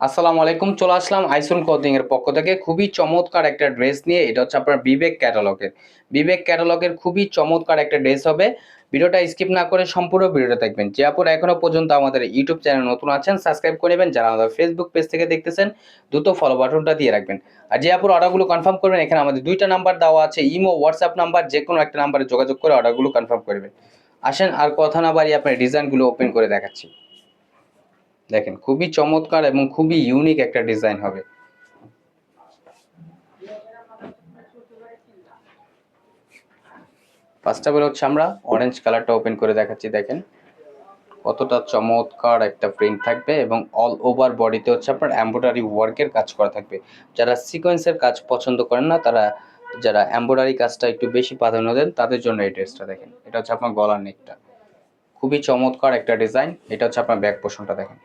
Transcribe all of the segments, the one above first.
আসসালামু আলাইকুম, চলে আসলাম আইসুন ক্লথিং এর পক্ষ থেকে। খুবই চমৎকার একটা ড্রেস নিয়ে, এটা হচ্ছে আপনার বিবেক ক্যাটালগের বিবেক ক্যাটালগের খুবই চমৎকার একটা ড্রেস হবে। ভিডিওটা স্কিপ না করে সম্পূর্ণ ভিডিওটা দেখবেন। যে আপুর এখনও পর্যন্ত আমাদের ইউটিউব চ্যানেল নতুন আছেন সাবস্ক্রাইব করে নেবেন। যারা আমাদের ফেসবুক পেজ থেকে দেখতেছেন, দ্রুত ফলো বাটনটা দিয়ে রাখবেন। আর যে আপুর অর্ডারগুলো কনফার্ম করবেন, এখানে আমাদের দুইটা নাম্বার দেওয়া আছে ইমো হোয়াটসঅ্যাপ নাম্বার যে কোনো একটা নাম্বারে যোগাযোগ করে অর্ডারগুলো কনফার্ম করবেন আসেন, আর কথা না বাড়িয়ে আপনার ডিজাইনগুলো ওপেন করে দেখাচ্ছি। দেখেন, খুবই চমৎকার এবং খুবই ইউনিক একটা ডিজাইন হবে। ফার্স্ট অফ হচ্ছে আমরা অরেঞ্জ কালারটা ওপেন করে দেখাচ্ছি, দেখেন। কতটা চমৎকার একটা প্রিন্ট থাকবে এবং অল ওভার বডিতে হচ্ছে আপনার এমব্রয়ডারি ওয়ার্কের কাজ করা থাকবে। যারা সিকোয়েন্সের কাজ পছন্দ করেন না, তারা যারা এমব্রয়ডারি কাজটা একটু বেশি প্রাধান্য দেন, তাদের জন্য এই ড্রেসটা দেখেন। এটা হচ্ছে আপনার গলার নেকটা খুবই চমৎকার একটা ডিজাইন এটা হচ্ছে আপনার ব্যাক পোষণটা দেখেন।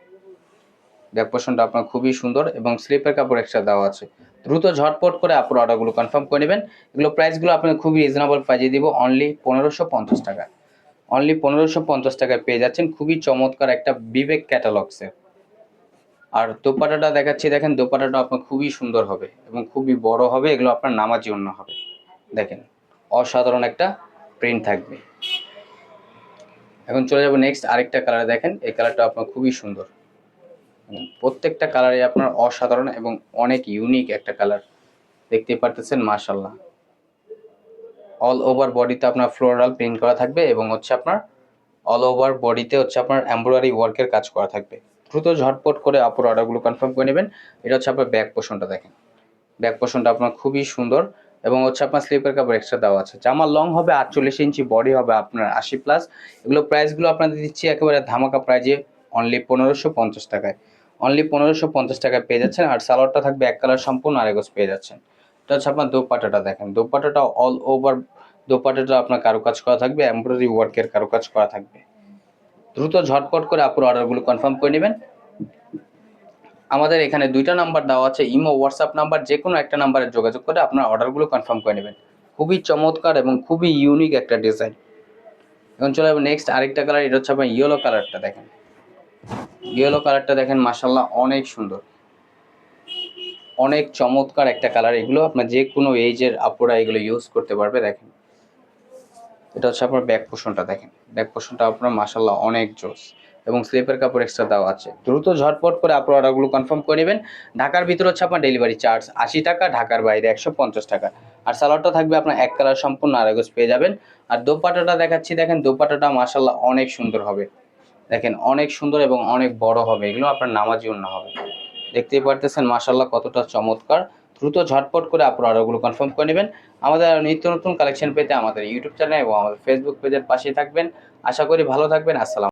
ব্যাক পোর্শনটা আপনার খুবই সুন্দর এবং স্লিপের কাপড় এক্সট্রা দেওয়া আছে। দ্রুত ঝটপট করে আপনার অর্ডারগুলো কনফার্ম করে নেবেন। এগুলো প্রাইসগুলো আপনাকে খুবই রিজনেবল প্রাইজে দিব। অনলি পনেরোশো পঞ্চাশ টাকা। অনলি পনেরোশো পঞ্চাশ টাকায় পেয়ে যাচ্ছেন খুবই চমৎকার একটা বিবেক ক্যাটালগসের আর দোপাটাটা দেখাচ্ছি, দেখেন দোপাটাটা আপনার খুবই সুন্দর হবে এবং খুবই বড় হবে। এগুলো আপনার নামাজি অন্য হবে। দেখেন, অসাধারণ একটা প্রিন্ট থাকবে। এখন চলে যাব নেক্সট আরেকটা কালার দেখেন। এই কালারটা আপনার খুবই সুন্দর। প্রত্যেকটা কালারে আপনার অসাধারণ এবং অনেক ইউনিক একটা কালার দেখতে পারতেছেন মাশাল্লাহ অল ওভার বডিতে আপনার ফ্লোরাল প্রিন্ট করা থাকবে এবং হচ্ছে আপনার অল ওভার বডিতে হচ্ছে আপনার এমব্রয়ডারি ওয়ার্কের কাজ করা থাকবে। দ্রুত ঝটপট করে আপুর অর্ডারগুলো কনফার্ম করে নেবেন। এটা হচ্ছে আপনার ব্যাক পোষণটা দেখেন। ব্যাক পোষণটা আপনার খুবই সুন্দর এবং হচ্ছে আপনার স্লিপের কাপড় এক্সট্রা দেওয়া আছে। জামার লং হবে, আটচল্লিশ ইঞ্চি বডি হবে আপনার আশি প্লাস এগুলো প্রাইসগুলো আপনাদের দিচ্ছি একেবারে ধামাকা প্রাইজে অনলি পনেরোশো পঞ্চাশ টাকায়। অনলি পনেরোশো পঞ্চাশ টাকায় পেয়ে যাচ্ছেন আর সালোয়ারটা থাকবে এক কালার সম্পূর্ণ আরেগজ পেয়ে যাচ্ছেন। এটা হচ্ছে আপনার দোপাটাটা দেখেন। দোপাটাটা অল ওভার দোপাটাটা আপনার কারুকাজ করা থাকবে এমব্রয়ডারি ওয়ার্কের কারুকাজ করা থাকবে। দ্রুত ঝটপট করে আপুর অর্ডারগুলো কনফার্ম করে নেবেন। আমাদের এখানে দুইটা নাম্বার দেওয়া আছে, ইমো হোয়াটসঅ্যাপ নাম্বার যে কোনো একটা নাম্বারে যোগাযোগ করে আপনার অর্ডারগুলো কনফার্ম করে নেবেন। খুবই চমৎকার এবং খুবই ইউনিক একটা ডিজাইন এখন চলে নেক্সট আরেকটা কালার এটা হচ্ছে আপনার ইয়েলো কালারটা দেখেন। ইয়েলো কালারটা দেখেন মাসাল্লাহ অনেক সুন্দর। অনেক চমৎকার একটা কালার এগুলো আপনার যে কোনো এজের আপুরা এগুলো ইউজ করতে পারবে, দেখেন। এটা হচ্ছে আপনার ব্যাক পোষণটা দেখেন। ব্যাক পোষণটা আপনার মাসাল্লাহ অনেক জোস। এবং স্লিপের কাপড় এক্সট্রা দেওয়া আছে। দ্রুত ঝটপট করে আপনার অর্ডারগুলো কনফার্ম করে নেবেন। ঢাকার ভিতরে হচ্ছে আপনার ডেলিভারি চার্জ আশি টাকা, ঢাকার বাইরে একশো পঞ্চাশ টাকা। আর সালোয়ারটা থাকবে আপনার এক কালার সম্পূর্ণ আড়াগোজ পেয়ে যাবেন। আর দোপাটাটা দেখাচ্ছি, দেখেন দোপাটাটা মাসাল্লাহ অনেক সুন্দর হবে। দেখেন অনেক সুন্দর এবং অনেক বড় হবে, এগুলো আপনার নামাজি অন্য হবে। দেখতেই পারতেছেন মাসাল্লাহ কতটা চমৎকার। দ্রুত ঝটপট করে আপনার অর্ডারগুলো কনফার্ম করে নেবেন। আমাদের নিত্য নতুন কালেকশন পেতে আমাদের ইউটিউব চ্যানেল এবং আমাদের ফেসবুক পেজের পাশেই থাকবেন। আশা করি ভালো থাকবেন, আসসালাম